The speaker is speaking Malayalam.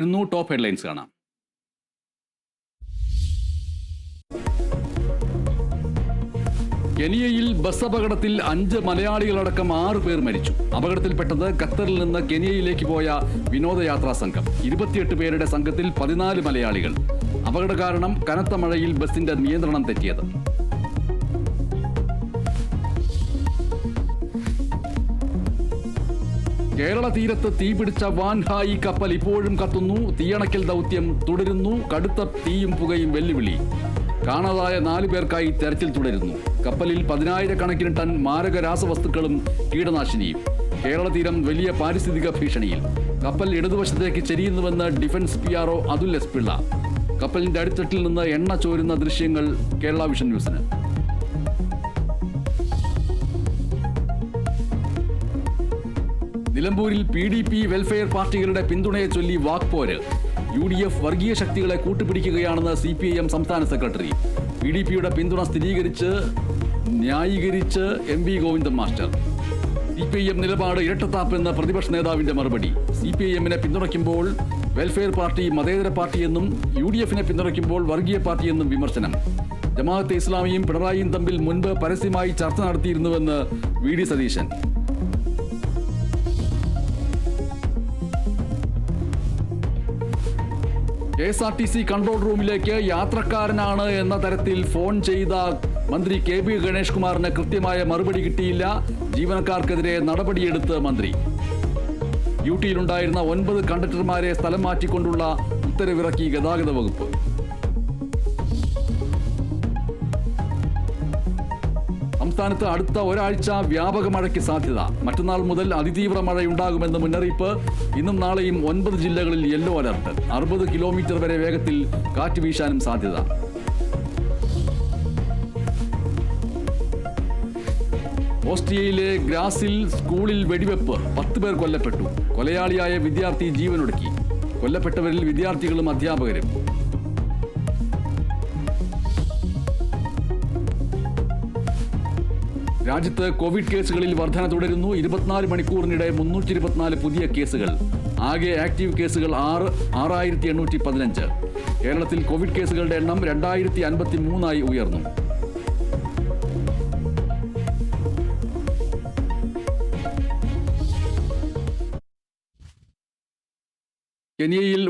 ഇന്നു ടോപ്പ് ഹെഡ്ലൈൻസ് കാണാം. കെനിയയിൽ ബസ് അപകടത്തിൽ അഞ്ച് മലയാളികളടക്കം ആറ് പേർ മരിച്ചു. അപകടത്തിൽപ്പെട്ടത് ഖത്തറിൽ നിന്ന് കെനിയയിലേക്ക് പോയ വിനോദയാത്രാ സംഘം. ഇരുപത്തിയെട്ട് പേരുടെ സംഘത്തിൽ പതിനാല് മലയാളികൾ. അപകട കാരണം കനത്ത മഴയിൽ ബസിന്റെ നിയന്ത്രണം തെറ്റിയത്. കേരള തീരത്ത് തീപിടിച്ച വാൻഹായി കപ്പൽ ഇപ്പോഴും കത്തുന്നു. തീയണക്കൽ ദൗത്യം തുടരുന്നു. കടുത്ത തീയും പുകയും വെല്ലുവിളി. കാണാതായ നാലു പേർക്കായി തെരച്ചിൽ തുടരുന്നു. കപ്പലിൽ പതിനായിരക്കണക്കിന് ടൺ മാരക രാസവസ്തുക്കളും കീടനാശിനിയും. കേരള തീരം വലിയ പാരിസ്ഥിതിക ഭീഷണിയിൽ. കപ്പൽ ഇടതുവശത്തേക്ക് ചെരിയുന്നുവെന്ന് defence P R O Atul S Pillai. കപ്പലിന്റെ അടിത്തട്ടിൽ നിന്ന് എണ്ണ ചോരുന്ന ദൃശ്യങ്ങൾ കേരള വിഷൻ ന്യൂസിന്. നിലമ്പൂരിൽ പി ഡി പി വെൽഫെയർ പാർട്ടികളുടെ പിന്തുണയെ ചൊല്ലി വാക്പോര്. യു ഡി എഫ് വർഗീയ ശക്തികളെ കൂട്ടുപിടിക്കുകയാണെന്ന് സി പി ഐ എം സംസ്ഥാന സെക്രട്ടറി. പി ഡി പിയുടെ പിന്തുണ സ്ഥിരീകരിച്ച് ന്യായീകരിച്ച് M V Govindan master. C P I M നിലപാട് ഇരട്ടത്താപ്പെന്ന് പ്രതിപക്ഷ നേതാവിന്റെ മറുപടി. സി പി ഐ എമ്മിനെ പിന്തുണയ്ക്കുമ്പോൾ വെൽഫെയർ പാർട്ടി മതേതര പാർട്ടിയെന്നും യു ഡി എഫിനെ പിന്തുണയ്ക്കുമ്പോൾ വർഗീയ പാർട്ടിയെന്നും വിമർശനം. ജമാഅത്തെ ഇസ്ലാമിയും പിണറായിയും തമ്മിൽ മുൻപ് പരസ്യമായി ചർച്ച നടത്തിയിരുന്നുവെന്ന് V D Satheesan. K S R T C control റൂമിലേക്ക് യാത്രക്കാരനാണ് എന്ന തരത്തിൽ ഫോൺ ചെയ്ത മന്ത്രി കെ ബി ഗണേഷ് കുമാറിന് കൃത്യമായ മറുപടി കിട്ടിയില്ല. ജീവനക്കാർക്കെതിരെ നടപടിയെടുത്ത് മന്ത്രി. ഡ്യൂട്ടിയിലുണ്ടായിരുന്ന ഒൻപത് കണ്ടക്ടർമാരെ സ്ഥലം മാറ്റിക്കൊണ്ടുള്ള ഉത്തരവിറക്കി ഗതാഗത വകുപ്പ്. സംസ്ഥാനത്ത് അടുത്ത ഒരാഴ്ച വ്യാപക മഴയ്ക്ക് സാധ്യത. മറ്റന്നാൾ മുതൽ അതിതീവ്ര മഴയുണ്ടാകുമെന്ന മുന്നറിയിപ്പ്. ഇന്നും നാളെയും ഒൻപത് ജില്ലകളിൽ യെല്ലോ അലർട്ട്. അറുപത് കിലോമീറ്റർ വരെ വേഗത്തിൽ കാറ്റ് വീശാനും സാധ്യത. ഓസ്ട്രിയയിലെ ഗ്രാസിൽ സ്കൂളിൽ വെടിവെപ്പ്. പത്ത് പേർ കൊല്ലപ്പെട്ടു. കൊലയാളിയായ വിദ്യാർത്ഥി ജീവനൊടുക്കി. കൊല്ലപ്പെട്ടവരിൽ വിദ്യാർത്ഥികളും അധ്യാപകരും. രാജ്യത്ത് കോവിഡ് കേസുകളിൽ വർധന തുടരുന്നു. ഇരുപത്തിനാല് മണിക്കൂറിനിടെ മുന്നൂറ്റി ഇരുപത്തിനാല് പുതിയ കേസുകൾ. ആകെ ആക്റ്റീവ് കേസുകൾ ആറ് ആറായിരത്തി എണ്ണൂറ്റി പതിനഞ്ച് കേരളത്തിൽ കോവിഡ് കേസുകളുടെ എണ്ണം രണ്ടായിരത്തി അൻപത്തി മൂന്നായി ഉയർന്നു. കെനിയയിൽ